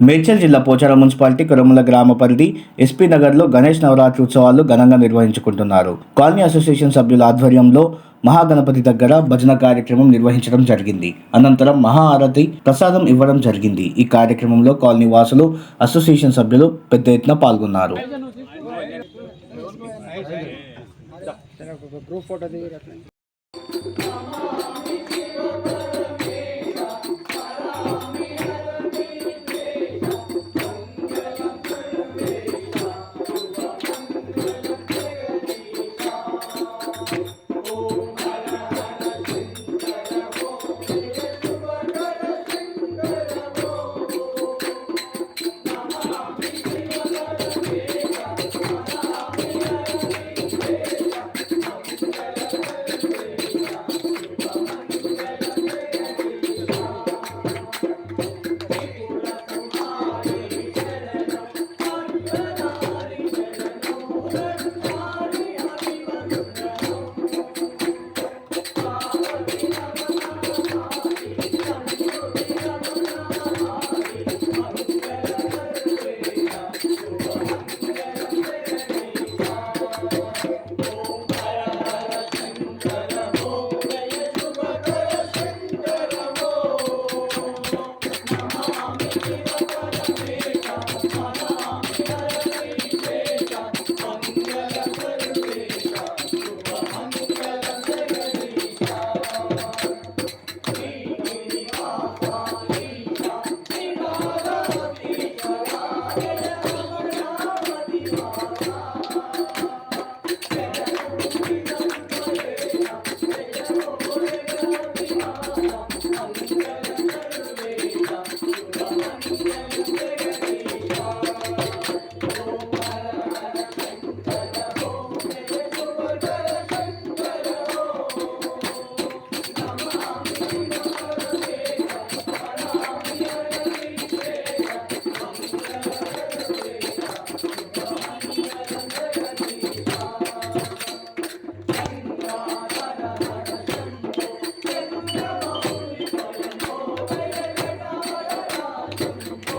మేడ్చల్ జిల్లా పోచారం మున్సిపాలిటీ కురముల గ్రామ పరిధి ఎస్పీ నగర్లో గణేష్ నవరాత్రి ఉత్సవాలు ఘనంగా నిర్వహించుకుంటున్నారు కాలనీ అసోసియేషన్ సభ్యుల ఆధ్వర్యంలో మహాగణపతి దగ్గర భజన కార్యక్రమం నిర్వహించడం జరిగింది అనంతరం మహా ఆరతి ప్రసాదం ఇవ్వడం జరిగింది ఈ కార్యక్రమంలో కాలనీ వాసులు అసోసియేషన్ సభ్యులు పెద్ద ఎత్తున పాల్గొన్నారు group photo Thank you.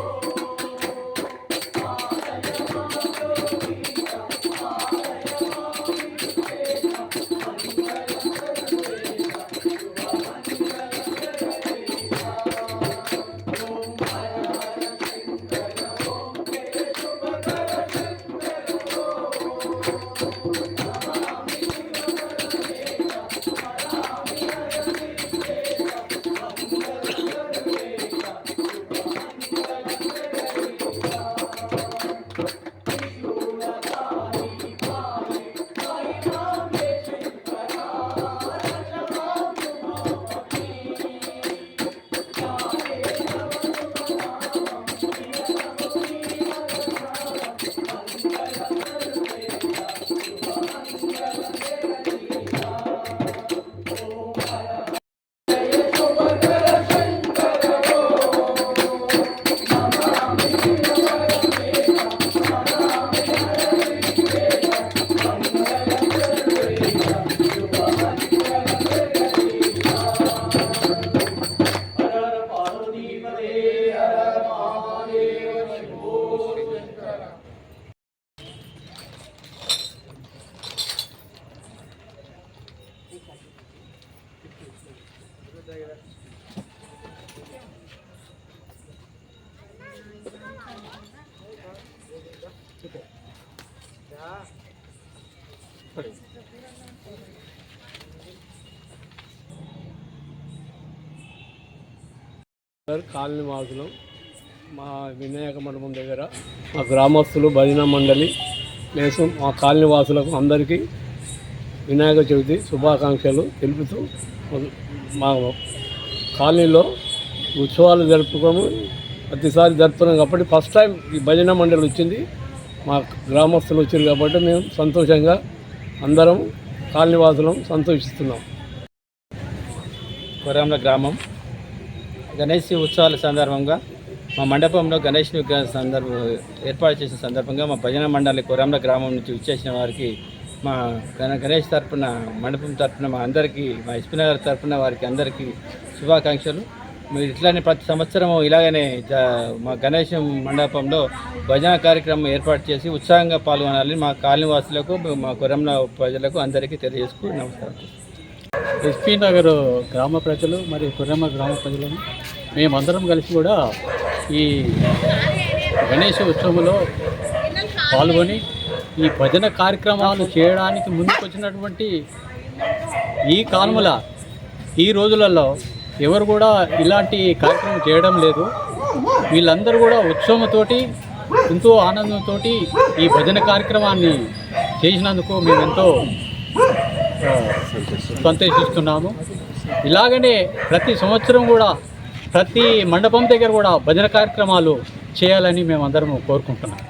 Colony వాసులు మా వినాయక మండపం దగ్గర మా గ్రామస్తులు భజన మండలి లేసు మా కాలనీ వాసులకు అందరికీ వినాయక చవితి శుభాకాంక్షలు తెలుపుతూ మా కాలనీలో ఉత్సవాలు జరుపుకోము. ప్రతిసారి జరుపుతున్నాం కాబట్టి ఫస్ట్ టైం ఈ భజన మండలి వచ్చింది. మా గ్రామస్తులు వచ్చారు కాబట్టి మేము సంతోషంగా అందరం కాలనీవాసులం సంతోషిస్తున్నాం. కొరాంల గ్రామం. గణేష్ ఉత్సవాల సందర్భంగా మా మండపంలో గణేష్ విగ్రహ సందర్భ ఏర్పాటు చేసిన సందర్భంగా మా భజన మండలి కొరంల గ్రామం నుంచి విచ్చేసిన వారికి మా గణ గణేష్ తరపున మండపం తరపున మా అందరికీ మా ఎస్పీ నగర్ తరపున వారికి అందరికీ శుభాకాంక్షలు. మీరు ఇట్లానే ప్రతి సంవత్సరం ఇలాగనే మా గణేశం మండపంలో భజన కార్యక్రమం ఏర్పాటు చేసి ఉత్సాహంగా పాల్గొనాలని మా కాలనీవాసులకు మా కొరంల ప్రజలకు అందరికీ తెలియజేసుకు నమస్కారం ఎస్పీ నగర్ గ్రామ ప్రజలు మరియు కుర్రమ్మ గ్రామ ప్రజలను మేమందరం కలిసి కూడా ఈ గణేష ఉత్సవంలో పాల్గొని ఈ భజన కార్యక్రమాలు చేయడానికి ముందుకొచ్చినటువంటి ఈ కాలముల ఈ రోజులలో ఎవరు కూడా ఇలాంటి కార్యక్రమం చేయడం లేదు. వీళ్ళందరూ కూడా ఉత్సవంతోటి ఎంతో ఆనందంతో ఈ భజన కార్యక్రమాన్ని చేసినందుకు మేమెంతో సంతోషిస్తున్నాము. ఇలాగనే ప్రతి సంవత్సరం కూడా ప్రతి మండపం దగ్గర కూడా భజన కార్యక్రమాలు చేయాలని మేమందరం కోరుకుంటున్నాం.